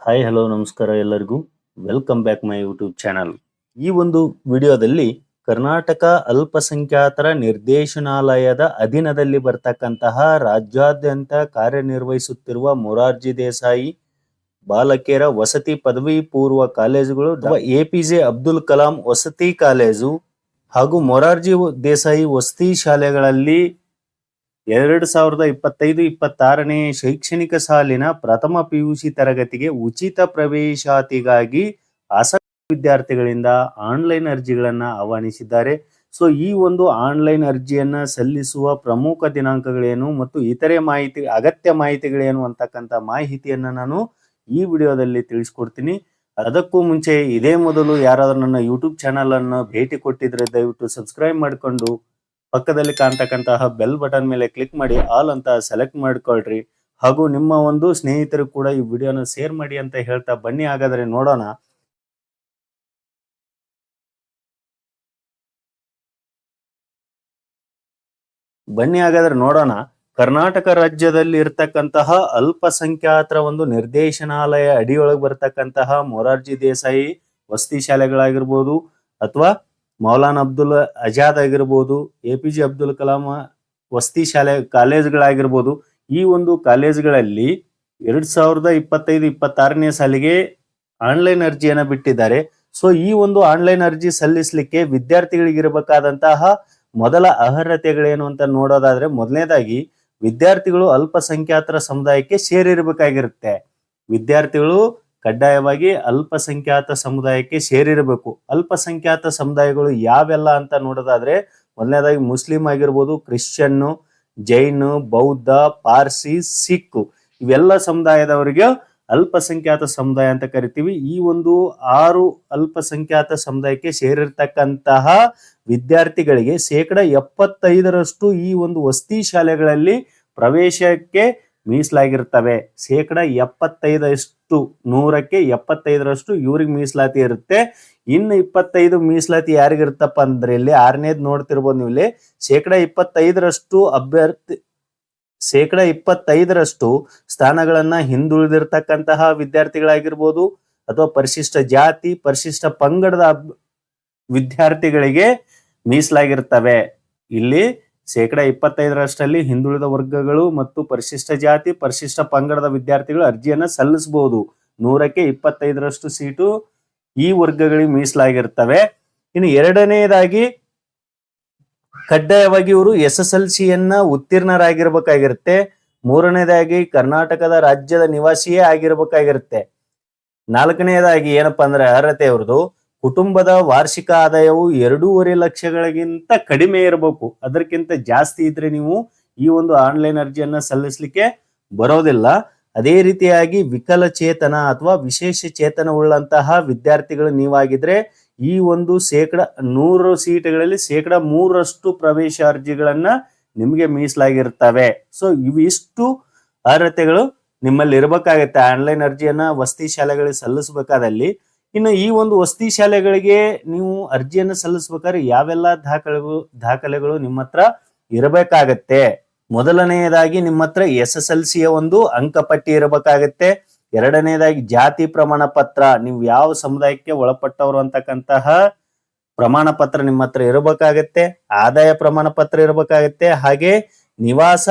Hi hello ನಮಸ್ಕಾರ ಎಲ್ಲರಿಗೂ. Welcome back my YouTube channel ಈ ಒಂದು ವಿಡಿಯೋದಲ್ಲಿ ಕರ್ನಾಟಕ ಅಲ್ಪಸಂಖ್ಯಾತರ ನಿರ್ದೇಶನಾಲಯದ ಅಧೀನದಲ್ಲಿ ಬರ್ತಕ್ಕಂತಹ ರಾಜ್ಯಾದ್ಯಂತ ಕಾರ್ಯನಿರ್ವಹಿಸುತ್ತಿರುವ ಮೊರಾರ್ಜಿ ದೇಸಾಯಿ, ಬಾಲಕಿಯರ ವಸತಿ ಪದವಿ ಪೂರ್ವ ಕಾಲೇಜುಗಳು A P J Abdul Kalam ವಸತಿ ಕಾಲೇಜು ಹಾಗೂ ಮೊರಾರ್ಜಿ ದೇಸಾಯಿ ವಸತಿ ಶಾಲೆಗಳಲ್ಲಿ ಎರಡ್ ಸಾವಿರದ ಇಪ್ಪತ್ತೈದು ಇಪ್ಪತ್ತಾರನೇ ಶೈಕ್ಷಣಿಕ ಸಾಲಿನ ಪ್ರಥಮ ಪಿಯುಸಿ ತರಗತಿಗೆ ಉಚಿತ ಪ್ರವೇಶಾತಿಗಾಗಿ ಆಸಕ್ತ ವಿದ್ಯಾರ್ಥಿಗಳಿಂದ ಆನ್ಲೈನ್ ಅರ್ಜಿಗಳನ್ನು ಆಹ್ವಾನಿಸಿದ್ದಾರೆ. ಸೊ, ಈ ಒಂದು ಆನ್ಲೈನ್ ಅರ್ಜಿಯನ್ನ ಸಲ್ಲಿಸುವ ಪ್ರಮುಖ ದಿನಾಂಕಗಳೇನು ಮತ್ತು ಇತರೆ ಮಾಹಿತಿ, ಅಗತ್ಯ ಮಾಹಿತಿಗಳೇನು ಅಂತಕ್ಕಂಥ ಮಾಹಿತಿಯನ್ನ ನಾನು ಈ ವಿಡಿಯೋದಲ್ಲಿ ತಿಳಿಸ್ಕೊಡ್ತೀನಿ. ಅದಕ್ಕೂ ಮುಂಚೆ ಇದೇ ಮೊದಲು ಯಾರಾದರೂ ನನ್ನ ಯೂಟ್ಯೂಬ್ ಚಾನಲ್ ಅನ್ನು ಭೇಟಿ ಕೊಟ್ಟಿದ್ರೆ ದಯವಿಟ್ಟು ಸಬ್ಸ್ಕ್ರೈಬ್ ಮಾಡಿಕೊಂಡು ಪಕ್ಕದಲ್ಲಿ ಕಾಣ್ತಕ್ಕಂತಹ ಬೆಲ್ ಬಟನ್ ಮೇಲೆ ಕ್ಲಿಕ್ ಮಾಡಿ ಆಲ್ ಅಂತ ಸೆಲೆಕ್ಟ್ ಮಾಡ್ಕೊಳ್ರಿ. ಹಾಗೂ ನಿಮ್ಮ ಒಂದು ಸ್ನೇಹಿತರು ಕೂಡ ಈ ವಿಡಿಯೋನ ಶೇರ್ ಮಾಡಿ ಅಂತ ಹೇಳ್ತಾ ಬನ್ನಿ. ಹಾಗಾದ್ರೆ ನೋಡೋಣ. ಬನ್ನಿ, ಹಾಗಾದ್ರೆ ನೋಡೋಣ. ಕರ್ನಾಟಕ ರಾಜ್ಯದಲ್ಲಿ ಇರ್ತಕ್ಕಂತಹ ಅಲ್ಪಸಂಖ್ಯಾತರ ಒಂದು ನಿರ್ದೇಶನಾಲಯ ಅಡಿಯೊಳಗೆ ಬರ್ತಕ್ಕಂತಹ ಮೊರಾರ್ಜಿ ದೇಸಾಯಿ ವಸತಿ ಶಾಲೆಗಳಾಗಿರ್ಬೋದು, ಅಥವಾ ಮೌಲಾನ್ ಅಬ್ದುಲ್ ಅಜಾದ್ ಆಗಿರ್ಬೋದು, A P J Abdul Kalam ವಸತಿ ಶಾಲೆ ಕಾಲೇಜುಗಳಾಗಿರ್ಬೋದು, ಈ ಒಂದು ಕಾಲೇಜುಗಳಲ್ಲಿ ಎರಡ್ ಸಾವಿರದ ಇಪ್ಪತ್ತೈದು, ಇಪ್ಪತ್ತಾರನೇ ಸಾಲಿಗೆ ಆನ್ಲೈನ್ ಅರ್ಜಿಯನ್ನು ಬಿಟ್ಟಿದ್ದಾರೆ. ಸೊ, ಈ ಒಂದು ಆನ್ಲೈನ್ ಅರ್ಜಿ ಸಲ್ಲಿಸಲಿಕ್ಕೆ ವಿದ್ಯಾರ್ಥಿಗಳಿಗೆ ಇರಬೇಕಾದಂತಹ ಮೊದಲ ಅರ್ಹತೆಗಳೇನು ಅಂತ ನೋಡೋದಾದ್ರೆ, ಮೊದಲನೇದಾಗಿ ವಿದ್ಯಾರ್ಥಿಗಳು ಅಲ್ಪಸಂಖ್ಯಾತರ ಸಮುದಾಯಕ್ಕೆ ಸೇರಿರಬೇಕಾಗಿರುತ್ತೆ. ವಿದ್ಯಾರ್ಥಿಗಳು ಕಡ್ಡಾಯವಾಗಿ ಅಲ್ಪಸಂಖ್ಯಾತ ಸಮುದಾಯಕ್ಕೆ ಸೇರಿರಬೇಕು. ಅಲ್ಪಸಂಖ್ಯಾತ ಸಮುದಾಯಗಳು ಯಾವೆಲ್ಲ ಅಂತ ನೋಡೋದಾದ್ರೆ, ಮೊದಲನೇದಾಗಿ ಮುಸ್ಲಿಂ ಆಗಿರ್ಬೋದು, ಕ್ರಿಶ್ಚಿಯನ್ನು, ಜೈನು, ಬೌದ್ಧ, ಪಾರ್ಸಿ, ಸಿಖ್ ಇವೆಲ್ಲ ಸಮುದಾಯದವರಿಗೆ ಅಲ್ಪಸಂಖ್ಯಾತ ಸಮುದಾಯ ಅಂತ ಕರಿತೀವಿ. ಈ ಒಂದು ಆರು ಅಲ್ಪಸಂಖ್ಯಾತ ಸಮುದಾಯಕ್ಕೆ ಸೇರಿರ್ತಕ್ಕಂತಹ ವಿದ್ಯಾರ್ಥಿಗಳಿಗೆ ಶೇಕಡ ಎಪ್ಪತ್ತೈದರಷ್ಟು ಈ ಒಂದು ವಸತಿ ಶಾಲೆಗಳಲ್ಲಿ ಪ್ರವೇಶಕ್ಕೆ ಮೀಸಲಾಗಿರ್ತವೆ. ಶೇಕಡ ಎಪ್ಪತ್ತೈದಷ್ಟು ನೂರಕ್ಕೆ ಎಪ್ಪತ್ತೈದರಷ್ಟು ಇವ್ರಿಗೆ ಮೀಸಲಾತಿ ಇರುತ್ತೆ. ಇನ್ನು ಇಪ್ಪತ್ತೈದು ಮೀಸಲಾತಿ ಯಾರಿಗಿರುತ್ತಪ್ಪ ಅಂದ್ರೆ ಇಲ್ಲಿ ಆರನೇದು ನೋಡ್ತಿರ್ಬೋದು ನೀವು ಇಲ್ಲಿ. ಶೇಕಡ ಇಪ್ಪತ್ತೈದರಷ್ಟು ಅಭ್ಯರ್ಥಿ, ಶೇಕಡ ಇಪ್ಪತ್ತೈದರಷ್ಟು ಸ್ಥಾನಗಳನ್ನ ಹಿಂದುಳಿದಿರ್ತಕ್ಕಂತಹ ವಿದ್ಯಾರ್ಥಿಗಳಾಗಿರ್ಬೋದು ಅಥವಾ ಪರಿಶಿಷ್ಟ ಜಾತಿ, ಪರಿಶಿಷ್ಟ ಪಂಗಡದ ವಿದ್ಯಾರ್ಥಿಗಳಿಗೆ ಮೀಸಲಾಗಿರ್ತವೆ. ಇಲ್ಲಿ ಶೇಕಡ ಇಪ್ಪತ್ತೈದರಷ್ಟಲ್ಲಿ ಹಿಂದುಳಿದ ವರ್ಗಗಳು ಮತ್ತು ಪರಿಶಿಷ್ಟ ಜಾತಿ, ಪರಿಶಿಷ್ಟ ಪಂಗಡದ ವಿದ್ಯಾರ್ಥಿಗಳು ಅರ್ಜಿಯನ್ನ ಸಲ್ಲಿಸಬಹುದು. ನೂರಕ್ಕೆ ಇಪ್ಪತ್ತೈದರಷ್ಟು ಸೀಟು ಈ ವರ್ಗಗಳಿಗೆ ಮೀಸಲಾಗಿರ್ತವೆ. ಇನ್ನು ಎರಡನೆಯದಾಗಿ ಕಡ್ಡಾಯವಾಗಿ ಇವರು ಎಸ್ ಎಸ್ ಎಲ್ ಸಿಯನ್ನ ಉತ್ತೀರ್ಣರಾಗಿರ್ಬೇಕಾಗಿರುತ್ತೆ. ಮೂರನೇದಾಗಿ ಕರ್ನಾಟಕದ ರಾಜ್ಯದ ನಿವಾಸಿಯೇ ಆಗಿರ್ಬೇಕಾಗಿರುತ್ತೆ. ನಾಲ್ಕನೇದಾಗಿ ಏನಪ್ಪಾ ಅಂದ್ರೆ ಅರ್ಹತೆ ಅವ್ರದ್ದು. ಕುಟುಂಬದ ವಾರ್ಷಿಕ ಆದಾಯವು ಎರಡೂವರೆ ಲಕ್ಷಗಳಿಗಿಂತ ಕಡಿಮೆ ಇರಬೇಕು. ಅದಕ್ಕಿಂತ ಜಾಸ್ತಿ ಇದ್ರೆ ನೀವು ಈ ಒಂದು ಆನ್ಲೈನ್ ಅರ್ಜಿಯನ್ನ ಸಲ್ಲಿಸಲಿಕ್ಕೆ ಬರೋದಿಲ್ಲ. ಅದೇ ರೀತಿಯಾಗಿ ವಿಕಲಚೇತನ ಅಥವಾ ವಿಶೇಷ ಚೇತನ ಉಳ್ಳಂತಹ ವಿದ್ಯಾರ್ಥಿಗಳು ನೀವಾಗಿದ್ರೆ ಈ ಒಂದು ಶೇಕಡ ನೂರು ಸೀಟ್ಗಳಲ್ಲಿ ಶೇಕಡ ಮೂರರಷ್ಟು ಪ್ರವೇಶ ಅರ್ಜಿಗಳನ್ನ ನಿಮಗೆ ಮೀಸಲಾಗಿರ್ತವೆ. ಸೊ ಇವಿಷ್ಟು ಅರ್ಹತೆಗಳು ನಿಮ್ಮಲ್ಲಿ ಇರಬೇಕಾಗತ್ತೆ ಆನ್ಲೈನ್ ಅರ್ಜಿಯನ್ನ ವಸತಿ ಶಾಲೆಗಳಿಗೆ ಸಲ್ಲಿಸಬೇಕಾದಲ್ಲಿ ಇನ್ನು ಈ ಒಂದು ವಸತಿ ಶಾಲೆಗಳಿಗೆ ನೀವು ಅರ್ಜಿಯನ್ನು ಸಲ್ಲಿಸಬೇಕಾದ್ರೆ ಯಾವೆಲ್ಲ ದಾಖಲೆಗಳು ದಾಖಲೆಗಳು ನಿಮ್ಮ ಹತ್ರ ಇರಬೇಕಾಗತ್ತೆ? ಮೊದಲನೆಯದಾಗಿ ನಿಮ್ಮ ಹತ್ರ ಎಸ್ ಎಸ್ ಎಲ್ ಸಿಯ ಒಂದು ಅಂಕಪಟ್ಟಿ ಇರಬೇಕಾಗತ್ತೆ. ಎರಡನೇದಾಗಿ ಜಾತಿ ಪ್ರಮಾಣ ಪತ್ರ, ನೀವು ಯಾವ ಸಮುದಾಯಕ್ಕೆ ಒಳಪಟ್ಟವರು ಅಂತಕ್ಕಂತಹ ಪ್ರಮಾಣ ಪತ್ರ ನಿಮ್ಮ ಹತ್ರ ಇರಬೇಕಾಗತ್ತೆ, ಆದಾಯ ಪ್ರಮಾಣ ಪತ್ರ ಇರಬೇಕಾಗತ್ತೆ, ಹಾಗೆ ನಿವಾಸ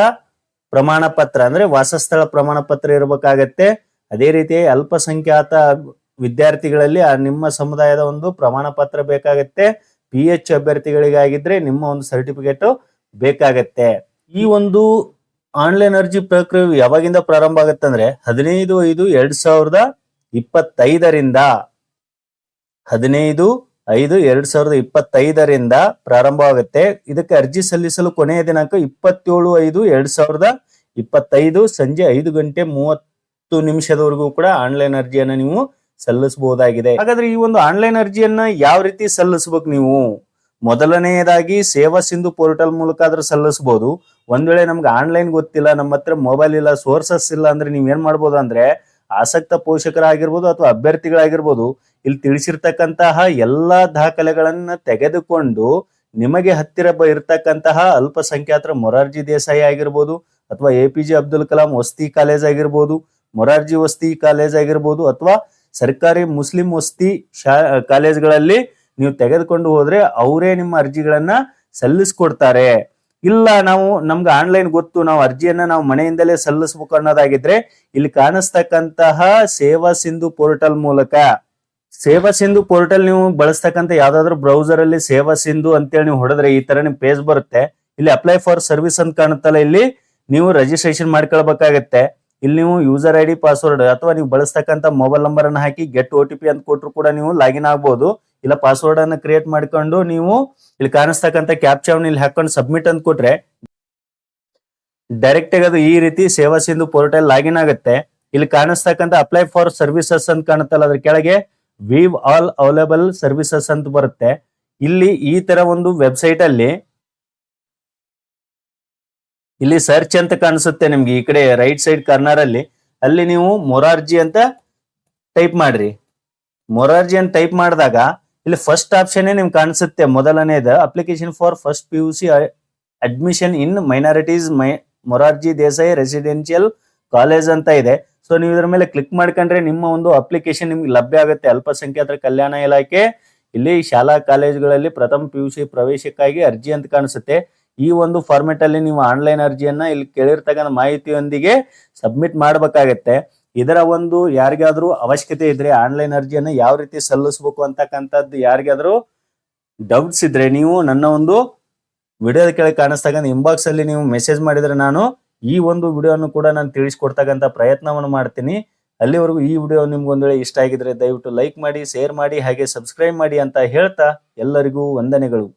ಪ್ರಮಾಣ ಪತ್ರ ಅಂದ್ರೆ ವಾಸಸ್ಥಳ ಪ್ರಮಾಣ ಪತ್ರ ಇರಬೇಕಾಗತ್ತೆ. ಅದೇ ರೀತಿ ಅಲ್ಪಸಂಖ್ಯಾತ ವಿದ್ಯಾರ್ಥಿಗಳಲ್ಲಿ ನಿಮ್ಮ ಸಮುದಾಯದ ಒಂದು ಪ್ರಮಾಣ ಪತ್ರ ಬೇಕಾಗತ್ತೆ. ಪಿ ಎಚ್ ಅಭ್ಯರ್ಥಿಗಳಿಗಾಗಿದ್ರೆ ನಿಮ್ಮ ಒಂದು ಸರ್ಟಿಫಿಕೇಟ್ ಬೇಕಾಗತ್ತೆ. ಈ ಒಂದು ಆನ್ಲೈನ್ ಅರ್ಜಿ ಪ್ರಕ್ರಿಯೆ ಯಾವಾಗಿಂದ ಪ್ರಾರಂಭ ಆಗತ್ತೆ ಅಂದ್ರೆ ಹದಿನೈದು ಐದು ಎರಡ್ ಸಾವಿರದ ಇಪ್ಪತ್ತೈದರಿಂದ ಹದಿನೈದು ಐದು ಎರಡ್ ಸಾವಿರದ ಇಪ್ಪತ್ತೈದರಿಂದ ಪ್ರಾರಂಭವಾಗುತ್ತೆ ಇದಕ್ಕೆ ಅರ್ಜಿ ಸಲ್ಲಿಸಲು ಕೊನೆಯ ದಿನಾಂಕ ಇಪ್ಪತ್ತೇಳು ಐದು ಎರಡ್ ಸಾವಿರದ ಇಪ್ಪತ್ತೈದು ಸಂಜೆ ಐದು ಗಂಟೆ ಮೂವತ್ತು ನಿಮಿಷದವರೆಗೂ ಕೂಡ ಆನ್ಲೈನ್ ಅರ್ಜಿಯನ್ನು ನೀವು ಸಲ್ಲಿಸಬಹುದಾಗಿದೆ. ಹಾಗಾದ್ರೆ ಈ ಒಂದು ಆನ್ಲೈನ್ ಅರ್ಜಿಯನ್ನ ಯಾವ ರೀತಿ ಸಲ್ಲಿಸಬೇಕು ನೀವು? ಮೊದಲನೆಯದಾಗಿ ಸೇವಾ ಸಿಂಧು ಪೋರ್ಟಲ್ ಮೂಲಕ ಆದ್ರೂ ಸಲ್ಲಿಸಬಹುದು ಒಂದ್ ವೇಳೆ ನಮ್ಗೆ ಆನ್ಲೈನ್ ಗೊತ್ತಿಲ್ಲ, ನಮ್ಮ ಹತ್ರ ಮೊಬೈಲ್ ಇಲ್ಲ ಸೋರ್ಸಸ್ ಇಲ್ಲ ಅಂದ್ರೆ ನೀವ್ ಏನ್ ಮಾಡ್ಬೋದು ಅಂದ್ರೆ ಆಸಕ್ತ ಪೋಷಕರಾಗಿರ್ಬೋದು ಅಥವಾ ಅಭ್ಯರ್ಥಿಗಳಾಗಿರ್ಬೋದು, ಇಲ್ಲಿ ತಿಳಿಸಿರ್ತಕ್ಕಂತಹ ಎಲ್ಲಾ ದಾಖಲೆಗಳನ್ನ ತೆಗೆದುಕೊಂಡು ನಿಮಗೆ ಹತ್ತಿರ ಇರ್ತಕ್ಕಂತಹ ಅಲ್ಪಸಂಖ್ಯಾತರ ಮೊರಾರ್ಜಿ ದೇಸಾಯಿ ಆಗಿರ್ಬೋದು ಅಥವಾ ಎ ಅಬ್ದುಲ್ ಕಲಾಂ ವಸ್ತಿ ಕಾಲೇಜ್ ಆಗಿರ್ಬೋದು, ಮೊರಾರ್ಜಿ ವಸ್ತಿ ಕಾಲೇಜ್ ಆಗಿರ್ಬೋದು ಅಥವಾ ಸರ್ಕಾರಿ ಮುಸ್ಲಿಂ ವಸ್ತಿ ಶಾ, ಕಾಲೇಜ್ಗಳಲ್ಲಿ ನೀವು ತೆಗೆದುಕೊಂಡು ಹೋದ್ರೆ ಅವರೇ ನಿಮ್ಮ ಅರ್ಜಿಗಳನ್ನ ಸಲ್ಲಿಸ್ಕೊಡ್ತಾರೆ. ಇಲ್ಲ, ನಾವು, ನಮ್ಗೆ ಆನ್ಲೈನ್ ಗೊತ್ತು, ನಾವು ಅರ್ಜಿಯನ್ನ ನಾವು ಮನೆಯಿಂದಲೇ ಸಲ್ಲಿಸ್ಬೇಕು ಅನ್ನೋದಾಗಿದ್ರೆ ಇಲ್ಲಿ ಕಾಣಿಸ್ತಕ್ಕಂತಹ ಸೇವಾ ಸಿಂಧು ಪೋರ್ಟಲ್ ಮೂಲಕ. ಸೇವಾ ಸಿಂಧು ಪೋರ್ಟಲ್ ನೀವು ಬಳಸ್ತಕ್ಕಂಥ ಯಾವ್ದಾದ್ರು ಬ್ರೌಸರ್ ಅಲ್ಲಿ ಸೇವಾ ಸಿಂಧು ಅಂತೇಳಿ ನೀವು ಹೊಡೆದ್ರೆ ಈ ತರ ನಿಮ್ ಪೇಜ್ ಬರುತ್ತೆ. ಇಲ್ಲಿ ಅಪ್ಲೈ ಫಾರ್ ಸರ್ವಿಸ್ ಅಂತ ಕಾಣುತ್ತಲ್ಲ ಇಲ್ಲಿ, ನೀವು ರಿಜಿಸ್ಟ್ರೇಷನ್ ಮಾಡ್ಕೊಳ್ಬೇಕಾಗತ್ತೆ. ಇಲ್ಲಿ ನೀವು ಯೂಸರ್ ಐ ಡಿ ಪಾಸ್ವರ್ಡ್ ಅಥವಾ ನೀವು ಬಳಸ್ತಕ್ಕಂಥ ಮೊಬೈಲ್ ನಂಬರ್ ಅನ್ನು ಹಾಕಿ ಗೆಟ್ ಓ ಟಿ ಪಿ ಅಂತ ಕೊಟ್ಟರು ಕೂಡ ನೀವು ಲಾಗಿನ್ ಆಗ್ಬೋದು. ಇಲ್ಲ ಪಾಸ್ವರ್ಡ್ ಅನ್ನು ಕ್ರಿಯೇಟ್ ಮಾಡ್ಕೊಂಡು ನೀವು ಇಲ್ಲಿ ಕಾಣಿಸ್ತಕ್ಕಂಥ ಕ್ಯಾಪ್ಚಾವನ್ನ ಇಲ್ಲಿ ಹಾಕೊಂಡು ಸಬ್ಮಿಟ್ ಅಂತ ಕೊಟ್ರೆ ಡೈರೆಕ್ಟ್ ಆಗಿ ಅದು ಈ ರೀತಿ ಸೇವಾ ಸಿಂಧು ಪೋರ್ಟಲ್ ಲಾಗಿನ್ ಆಗುತ್ತೆ. ಇಲ್ಲಿ ಕಾಣಿಸ್ತಕ್ಕಂಥ ಅಪ್ಲೈ ಫಾರ್ ಸರ್ವಿಸಸ್ ಅಂತ ಕಾಣುತ್ತಲ್ಲ, ಅದ್ರ ಕೆಳಗೆ ವಿವ್ ಆಲ್ ಅವೈಲೇಬಲ್ ಸರ್ವಿಸಸ್ ಅಂತ ಬರುತ್ತೆ. ಇಲ್ಲಿ ಈ ತರ ಒಂದು ವೆಬ್ಸೈಟ್ ಅಲ್ಲಿ ಇಲ್ಲಿ ಸರ್ಚ್ ಅಂತ ಕಾಣಿಸುತ್ತೆ ನಿಮ್ಗೆ ಈ ಕಡೆ ರೈಟ್ ಸೈಡ್ ಕಾರ್ನರ್ ಅಲ್ಲಿ. ಅಲ್ಲಿ ನೀವು ಮೊರಾರ್ಜಿ ಅಂತ ಟೈಪ್ ಮಾಡ್ರಿ. ಮೊರಾರ್ಜಿ ಅಂತ ಟೈಪ್ ಮಾಡಿದಾಗ ಇಲ್ಲಿ ಫಸ್ಟ್ ಆಪ್ಷನ್ ನಿಮ್ಗೆ ಕಾಣಿಸುತ್ತೆ. ಮೊದಲನೇದ application for first P U C admission in minorities my Morarji Desai residential college ಅಂತ ಇದೆ. ಸೊ ನೀವು ಇದ್ರ ಮೇಲೆ ಕ್ಲಿಕ್ ಮಾಡ್ಕೊಂಡ್ರೆ ನಿಮ್ಮ ಒಂದು ಅಪ್ಲಿಕೇಶನ್ ನಿಮ್ಗೆ ಲಭ್ಯ ಆಗುತ್ತೆ. ಅಲ್ಪಸಂಖ್ಯಾತರ ಕಲ್ಯಾಣ ಇಲಾಖೆ. ಇಲ್ಲಿ ಶಾಲಾ ಕಾಲೇಜುಗಳಲ್ಲಿ ಪ್ರಥಮ ಪಿ ಯು ಸಿ ಪ್ರವೇಶಕ್ಕಾಗಿ ಅರ್ಜಿ ಅಂತ ಕಾಣಿಸುತ್ತೆ. ಈ ಒಂದು ಫಾರ್ಮೆಟ್ ಅಲ್ಲಿ ನೀವು ಆನ್ಲೈನ್ ಅರ್ಜಿಯನ್ನ ಇಲ್ಲಿ ಕೇಳಿರ್ತಕ್ಕಂಥ ಮಾಹಿತಿಯೊಂದಿಗೆ ಸಬ್ಮಿಟ್ ಮಾಡಬೇಕಾಗತ್ತೆ. ಇದರ ಒಂದು ಯಾರಿಗಾದ್ರೂ ಅವಶ್ಯಕತೆ ಇದ್ರೆ ಆನ್ಲೈನ್ ಅರ್ಜಿಯನ್ನ ಯಾವ ರೀತಿ ಸಲ್ಲಿಸಬೇಕು ಅಂತಕ್ಕಂಥದ್ದು ಯಾರಿಗಾದ್ರೂ ಡೌಟ್ಸ್ ಇದ್ರೆ ನೀವು ನನ್ನ ಒಂದು ವಿಡಿಯೋದ ಕೆಳಗೆ ಕಾಣಿಸ್ತಕ್ಕಂಥ ಇನ್ಬಾಕ್ಸ್ ಅಲ್ಲಿ ನೀವು ಮೆಸೇಜ್ ಮಾಡಿದ್ರೆ ನಾನು ಈ ಒಂದು ವಿಡಿಯೋನು ಕೂಡ ನಾನು ತಿಳಿಸ್ಕೊಡ್ತಕ್ಕಂಥ ಪ್ರಯತ್ನವನ್ನು ಮಾಡ್ತೀನಿ. ಅಲ್ಲಿವರೆಗೂ ಈ ವಿಡಿಯೋ ನಿಮ್ಗೊಂದು ವೇಳೆ ಇಷ್ಟ ಆಗಿದ್ರೆ ದಯವಿಟ್ಟು ಲೈಕ್ ಮಾಡಿ ಶೇರ್ ಮಾಡಿ, ಹಾಗೆ ಸಬ್ಸ್ಕ್ರೈಬ್ ಮಾಡಿ ಅಂತ ಹೇಳ್ತಾ ಎಲ್ಲರಿಗೂ ವಂದನೆಗಳು.